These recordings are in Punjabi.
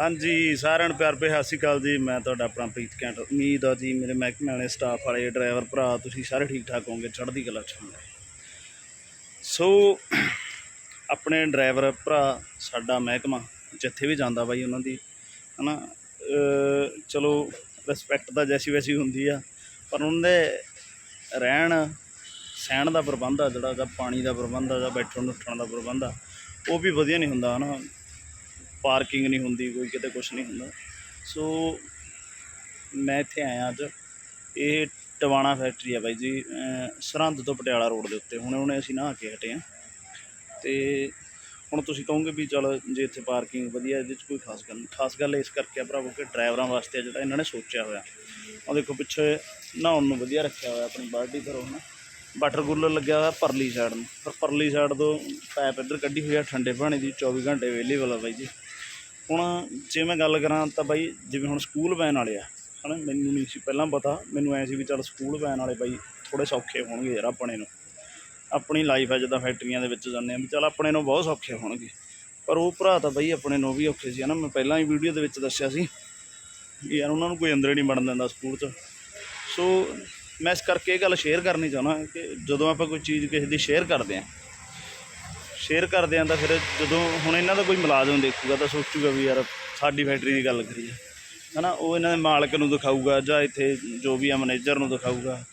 ਹਾਂਜੀ, ਸਾਰਿਆਂ ਨੂੰ ਪਿਆਰ ਭੇ ਸਤਿ ਸ਼੍ਰੀ ਅਕਾਲ ਜੀ। ਮੈਂ ਤੁਹਾਡਾ ਆਪਣਾ ਪ੍ਰੀਤ ਕੈਂਟ। ਉਮੀਦ ਆ ਜੀ, ਮੇਰੇ ਮਹਿਕਮੇ ਵਾਲੇ ਸਟਾਫ ਵਾਲੇ ਡਰਾਈਵਰ ਭਰਾ, ਤੁਸੀਂ ਸਾਰੇ ਠੀਕ ਠਾਕ ਹੋਵੋਗੇ, ਚੜ੍ਹਦੀ ਕਲਾ ਚ ਹੋਵੋਗੇ। ਸੋ, ਆਪਣੇ ਡਰਾਈਵਰ ਭਰਾ, ਸਾਡਾ ਮਹਿਕਮਾ, ਜਿੱਥੇ ਵੀ ਜਾਂਦਾ ਬਾਈ ਉਹਨਾਂ ਦੀ, ਹਨਾ, ਅਹ, ਚਲੋ ਰਿਸਪੈਕਟ ਤਾਂ ਜੈਸੀ ਵੈਸੀ ਹੁੰਦੀ ਆ, ਪਰ ਉਹਨਾਂ ਦੇ ਰਹਿਣ, ਸਹਿਣ ਦਾ ਪ੍ਰਬੰਧ ਆ ਜਿਹੜਾ, ਜਾਂ ਪਾਣੀ ਦਾ ਪ੍ਰਬੰਧ ਆ, ਜਾਂ ਬੈਠਣ ਉੱਠਣ ਦਾ ਪ੍ਰਬੰਧ ਆ, ਉਹ ਵੀ ਵਧੀਆ ਨਹੀਂ ਹੁੰਦਾ, ਹਨਾ। ਪਾਰਕਿੰਗ ਨਹੀਂ ਹੁੰਦੀ, ਕੋਈ ਕਿਤੇ ਕੁਝ ਨਹੀਂ ਹੁੰਦਾ। ਸੋ ਮੈਂ ਇੱਥੇ ਆਇਆ ਅੱਜ। ਇਹ ਟਵਾਣਾ ਫੈਕਟਰੀ ਆ ਬਾਈ ਜੀ ਸਰਹੰਦ ਤੋਂ ਪਟਿਆਲਾ ਰੋਡ ਦੇ ਉੱਤੇ। ਹੁਣ ਹੁਣੇ ਅਸੀਂ ਨਹਾ ਕੇ ਹਟੇ ਆ ਤੇ ਹੁਣ ਤੁਸੀਂ ਕਹੋਗੇ ਵੀ ਚਲ ਜੇ ਇੱਥੇ ਪਾਰਕਿੰਗ ਵਧੀਆ, ਇਹਦੇ 'ਚ ਕੋਈ ਖਾਸ ਗੱਲ ਨਹੀਂ ਖਾਸ ਗੱਲ ਇਸ ਕਰਕੇ ਆ ਭਰਾਵੋ ਕਿ ਡਰਾਈਵਰਾਂ ਵਾਸਤੇ ਜਿਹੜਾ ਇਹਨਾਂ ਨੇ ਸੋਚਿਆ ਹੋਇਆ। ਉਹ ਦੇਖੋ, ਪਿੱਛੇ ਨਹਾਉਣ ਨੂੰ ਵਧੀਆ ਰੱਖਿਆ ਹੋਇਆ, ਆਪਣੀ ਬਾਲਟੀ ਕਰੋ ਨਾ ਵਾਟਰ ਕੂਲਰ ਲੱਗਿਆ ਹੋਇਆ ਪਰਲੀ ਸਾਈਡ ਨੂੰ। ਪਰ ਪਰਲੀ ਸਾਈਡ ਤੋਂ ਪੈਪ ਇੱਧਰ ਕੱਢੀ ਹੋਈ ਆ, ਠੰਡੇ ਪਾਣੀ ਦੀ 24 ਘੰਟੇ ਅਵੇਲੇਬਲ ਆ ਬਾਈ ਜੀ। ਹੁਣ ਜੇ ਮੈਂ ਗੱਲ ਕਰਾਂ ਤਾਂ ਬਾਈ, ਜਿਵੇਂ ਹੁਣ ਸਕੂਲ ਵੈਨ ਵਾਲੇ ਆ, ਹਨਾ, ਮੈਨੂੰ ਨਹੀਂ ਸੀ ਪਹਿਲਾਂ ਪਤਾ, ਮੈਨੂੰ ਐ ਸੀ ਵੀ ਚੱਲ ਸਕੂਲ ਵੈਨ ਵਾਲੇ ਬਾਈ ਥੋੜੇ ਸੌਖੇ ਹੋਣਗੇ ਯਾਰ ਆਪਣੇ ਨੂੰ। ਆਪਣੀ ਲਾਈਫ ਹੈ ਜਿੱਦਾਂ ਫੈਕਟਰੀਆਂ ਦੇ ਵਿੱਚ ਜਾਂਦੇ ਆ ਵੀ ਚੱਲ ਆਪਣੇ ਨੂੰ ਬਹੁਤ ਸੌਖੇ ਹੋਣਗੇ। ਪਰ ਉਹ ਭਰਾ ਤਾਂ ਬਾਈ ਆਪਣੇ ਨੂੰ ਵੀ ਔਖੇ ਸੀ, ਹਨਾ, ਮੈਂ ਪਹਿਲਾਂ ਹੀ ਵੀਡੀਓ ਦੇ ਵਿੱਚ ਦੱਸਿਆ ਸੀ ਕਿ ਯਾਰ ਉਹਨਾਂ ਨੂੰ ਕੋਈ ਅੰਦਰ ਹੀ ਨਹੀਂ ਵੜਨ ਦਿੰਦਾ ਸਕੂਲ 'ਚ। ਸੋ ਮੈਂ ਇਸ ਕਰਕੇ ਇਹ ਗੱਲ ਸ਼ੇਅਰ ਕਰਨੀ ਚਾਹੁੰਦਾ ਕਿ ਜਦੋਂ ਆਪਾਂ ਕੋਈ ਚੀਜ਼ ਕਿਸੇ ਦੀ ਸ਼ੇਅਰ ਕਰਦੇ ਹਾਂ ਸ਼ੇਅਰ ਕਰਦੇ ਆਂ ਤਾਂ ਫਿਰ ਜਦੋਂ ਹੁਣ ਇਹਨਾਂ ਦਾ ਕੋਈ ਮੁਲਾਜ਼ਮ ਦੇਖੂਗਾ ਤਾਂ ਸੋਚੂਗਾ ਵੀ ਯਾਰ ਸਾਡੀ ਫੈਕਟਰੀ ਦੀ ਗੱਲ ਕਰੀਏ। ਹਨਾ, ਉਹ ਇਹਨਾਂ ਦੇ ਮਾਲਕ ਨੂੰ ਦਿਖਾਊਗਾ ਜਾਂ ਇੱਥੇ ਜੋ ਵੀ ਆ ਮੈਨੇਜਰ ਨੂੰ ਦਿਖਾਊਗਾ,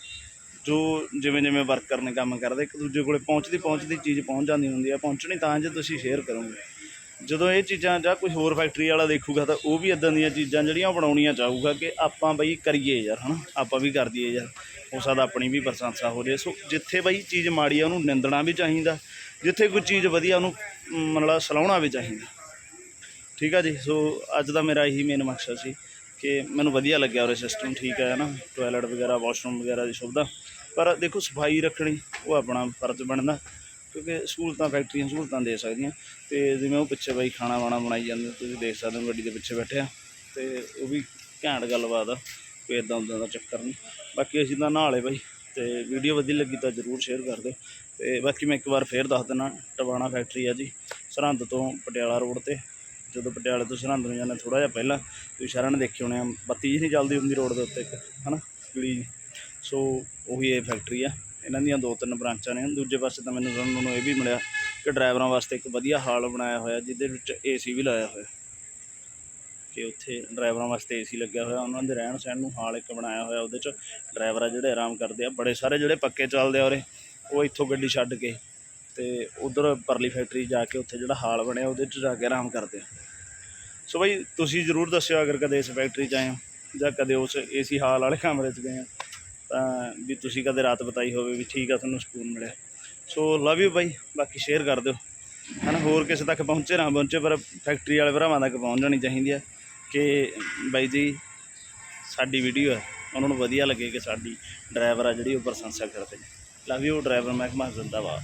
ਜੋ ਜਿਵੇਂ ਜਿਵੇਂ ਵਰਕਰ ਨੇ ਕੰਮ ਕਰਦੇ, ਇੱਕ ਦੂਜੇ ਕੋਲੇ ਪਹੁੰਚਦੀ ਪਹੁੰਚਦੀ ਚੀਜ਼ ਪਹੁੰਚ ਜਾਂਦੀ ਹੁੰਦੀ ਆ, ਪਹੁੰਚਣੀ ਤਾਂ ਜੇ ਤੁਸੀਂ ਸ਼ੇਅਰ ਕਰੋਗੇ। ਜਦੋਂ ਇਹ ਚੀਜ਼ਾਂ ਜਾਂ ਕੋਈ ਹੋਰ ਫੈਕਟਰੀ ਵਾਲਾ ਦੇਖੂਗਾ ਤਾਂ ਉਹ ਵੀ ਇਦਾਂ ਦੀਆਂ ਚੀਜ਼ਾਂ ਜਿਹੜੀਆਂ ਉਹ ਬਣਾਉਣੀਆਂ ਚਾਹੂਗਾ ਕਿ ਆਪਾਂ ਬਈ ਕਰੀਏ ਯਾਰ, ਹਨਾ? ਆਪਾਂ ਵੀ ਕਰ ਦਈਏ ਯਾਰ। ਹੋ ਸਕਦਾ ਆਪਣੀ ਵੀ ਪ੍ਰਸ਼ੰਸਾ ਹੋ ਜੇ। ਸੋ ਜਿੱਥੇ ਬਈ ਚੀਜ਼ ਮਾੜੀ ਆ, ਉਹਨੂੰ ਨਿੰਦਣਾ ਵੀ ਚਾਹੀਦਾ। ਜਿੱਥੇ ਕੋਈ ਚੀਜ਼ ਵਧੀਆ, ਉਹਨੂੰ ਮਤਲਬ ਸਲਾਉਣਾ ਵੀ ਚਾਹੀਦਾ। ਠੀਕ ਆ ਜੀ? ਸੋ ਅੱਜ ਦਾ ਮੇਰਾ ਇਹੀ ਮੇਨ ਮਕਸਦ ਸੀ ਕਿ ਮੈਨੂੰ ਵਧੀਆ ਲੱਗਿਆ ਉਹ ਸਿਸਟਮ ਠੀਕ ਹੈ ਨਾ ਟਾਇਲਟ ਵਗੈਰਾ ਵਾਸ਼ਰੂਮ ਵਗੈਰਾ ਦੀ ਸੁਵਿਧਾ। ਪਰ ਦੇਖੋ, ਸਫ਼ਾਈ ਰੱਖਣੀ, ਉਹ ਆਪਣਾ ਫਰਜ਼ ਬਣਦਾ। ਕਿਉਂਕਿ ਸਹੂਲਤਾਂ ਫੈਕਟਰੀਆਂ ਸਹੂਲਤਾਂ ਦੇ ਸਕਦੀਆਂ। ਤੇ ਜਿਵੇਂ ਉਹ ਪਿੱਛੇ ਬਾਈ ਖਾਣਾ ਵਾਣਾ ਬਣਾਈ ਜਾਂਦੇ, ਤੁਸੀਂ ਦੇਖ ਸਕਦੇ ਹੋ ਗੱਡੀ ਦੇ ਪਿੱਛੇ ਬੈਠੇ ਆ। ਤੇ ਉਹ ਵੀ ਘੈਂਟ ਗੱਲਬਾਤ ਆ, ਕੋਈ ਇਦਾਂ ਉਦਾਂ ਦਾ ਚੱਕਰ ਨਹੀਂ। ਬਾਕੀ ਅਸੀਂ ਤਾਂ ਨਾਲੇ ਬਾਈ, ਤੇ ਵੀਡੀਓ ਵਧੀਆ ਲੱਗੀ ਤਾਂ ਜਰੂਰ ਸ਼ੇਅਰ ਕਰ ਦਿਓ। ਤੇ ਬਾਕੀ ਮੈਂ ਇੱਕ ਵਾਰ ਫੇਰ ਦੱਸ ਦਿੰਦਾ, ਟਵਾਣਾ ਫੈਕਟਰੀ ਆ ਜੀ, ਸਰਹੰਦ ਤੋਂ ਪਟਿਆਲਾ ਰੋਡ ਤੇ। ਜਦੋਂ ਪਟਿਆਲੇ ਤੋਂ ਸਰਹੰਦ ਨੂੰ ਜਾਂਦੇ ਥੋੜਾ ਜਿਹਾ ਪਹਿਲਾਂ, ਤੁਸੀਂ ਸਾਰਿਆਂ ਨੇ ਦੇਖੇ ਹੋਣੇ ਆ, ਬੱਤੀ ਜਿਹੀ ਨਹੀਂ ਚੱਲਦੀ ਹੁੰਦੀ ਰੋਡ ਦੇ ਉੱਤੇ ਇੱਕ, ਹਨਾ ਪੀਲੀ ਜਿਹੀ। ਸੋ ਉਹੀ ਇਹ ਫੈਕਟਰੀ ਆ। ਇਹਨਾਂ ਦੀਆਂ ਦੋ ਤਿੰਨ ਬ੍ਰਾਂਚਾਂ ਨੇ। ਦੂਜੇ ਪਾਸੇ ਤਾਂ ਮੈਨੂੰ ਸੁਣਨ ਨੂੰ ਇਹ ਵੀ ਮਿਲਿਆ ਕਿ ਡਰਾਈਵਰਾਂ ਵਾਸਤੇ ਇੱਕ ਵਧੀਆ ਹਾਲ ਬਣਾਇਆ ਹੋਇਆ, ਜਿਹਦੇ ਵਿੱਚ ਏਸੀ ਵੀ ਲਾਇਆ ਹੋਇਆ। ਕਿ ਉੱਥੇ ਡਰਾਈਵਰਾਂ ਵਾਸਤੇ ਏਸੀ ਲੱਗਿਆ ਹੋਇਆ, ਉਹਨਾਂ ਦੇ ਰਹਿਣ ਸਹਿਣ ਨੂੰ ਹਾਲ ਇੱਕ ਬਣਾਇਆ ਹੋਇਆ, ਉਹਦੇ 'ਚ ਡਰਾਈਵਰ ਆ ਜਿਹੜੇ ਆਰਾਮ ਕਰਦੇ ਆ, ਬੜੇ ਸਾਰੇ ਜਿਹੜੇ ਪੱਕੇ ਚੱਲਦੇ ਆ ਉਰੇ, ਉਹ ਇੱਥੋਂ ਗੱਡੀ ਛੱਡ ਕੇ ਤੇ ਉਧਰ ਪਰਲੀ ਫੈਕਟਰੀ ਜਾ ਕੇ ਉੱਥੇ ਜਿਹੜਾ ਹਾਲ ਬਣਿਆ, ਉਹਦੇ 'ਚ ਜਾ ਕੇ ਆਰਾਮ ਕਰਦੇ ਆ। ਸੋ ਬਈ, ਤੁਸੀਂ ਜ਼ਰੂਰ ਦੱਸਿਓ ਅਗਰ ਕਦੇ ਇਸ ਫੈਕਟਰੀ 'ਚ ਆਏ ਹੋ ਜਾਂ ਕਦੇ ਉਸ ਏਸੀ ਹਾਲ ਵਾਲੇ ਕਮਰੇ 'ਚ ਗਏ ਹੋ। ਵੀ ਤੁਸੀਂ ਕਦੇ ਰਾਤ ਬਿਤਾਈ ਹੋਵੇ ਵੀ ਠੀਕ ਆ, ਤੁਹਾਨੂੰ ਸਕੂਨ ਮਿਲਿਆ। ਸੋ ਲਵ ਯੂ ਬਾਈ, ਬਾਕੀ ਸ਼ੇਅਰ ਕਰ ਦਿਓ। ਹਨਾ, ਹੋਰ ਕਿਸੇ ਤੱਕ ਪਹੁੰਚੇ ਨਾ ਪਹੁੰਚੇ, ਪਰ ਫੈਕਟਰੀ ਵਾਲੇ ਭਰਾਵਾਂ ਤੱਕ ਪਹੁੰਚ ਜਾਣੀ ਚਾਹੀਦੀ ਹੈ ਕਿ ਬਾਈ ਜੀ, ਸਾਡੀ ਵੀਡੀਓ ਹੈ ਉਹਨਾਂ ਨੂੰ ਵਧੀਆ ਲੱਗੇ ਕਿ ਸਾਡੀ ਡਰਾਈਵਰ ਆ ਜਿਹੜੀ ਉਹ ਪ੍ਰਸ਼ੰਸਾ ਕਰਦੇ ਨੇ। ਲਵ ਯੂ ਡਰਾਈਵਰ ਮਹਿਕਮਾ ਜ਼ਿੰਦਾਬਾਦ।